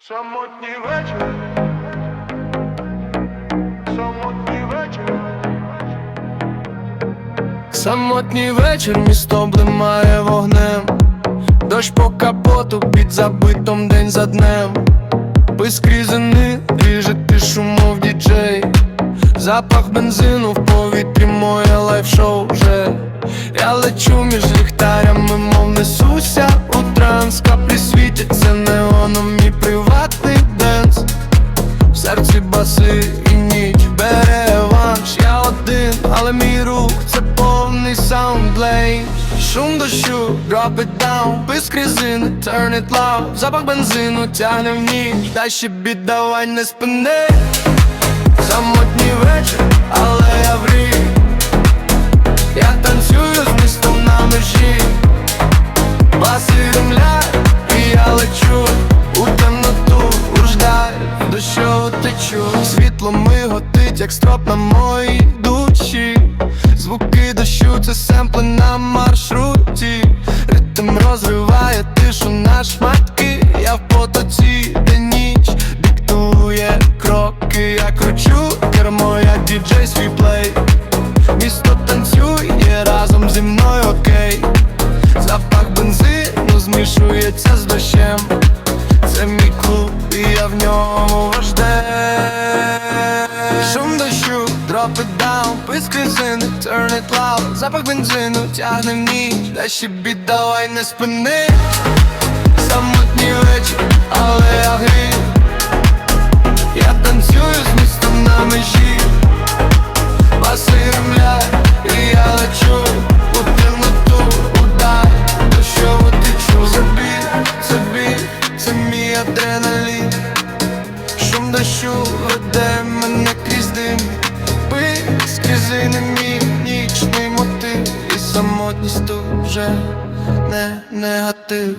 Самотній вечір. Самотній вечір. Самотній вечір, місто блимає вогнем, дощ по капоту під забитом день за днем. Пис крізини, ріже тишу, мов діджей Запах бензину в повітрі, моє лайф-шоу вже Я лечу між ліхтарями, мов несуся у транс Каплі світяться неоном, денс в баси і ніч бере реванш Я один, але мій рух це повний саундблейн Шум дощу, drop it down. Писк резини, turn it loud. Запах бензину тягне в ніч. Дай ще бід, давай не спини. Самотній вечір, але Світло миготить, як строп на моїй душі. Звуки дощу, це семпли на маршруті. Ритм розриває тишу на шматки. Я в потоці, де ніч диктує кроки. Я кручу кермо, як діджей свій плей Місто танцює разом зі мною окей. Запах бензину змішується з дощем. Це мій клуб і я в ньому drop it down, писк резини, turn it loud. Запах бензину тягне в ніч, дай ще біт, давай не спини Самотній вечір, але я грію. Я танцюю з містом на межі. Баси ремляють, і я лечу. У темноту, удай Дощову течу. Забій, забій, це мій адреналін. Шум дощу веде мене крізь дим З мій нічний мотив І самотність тут вже не негатив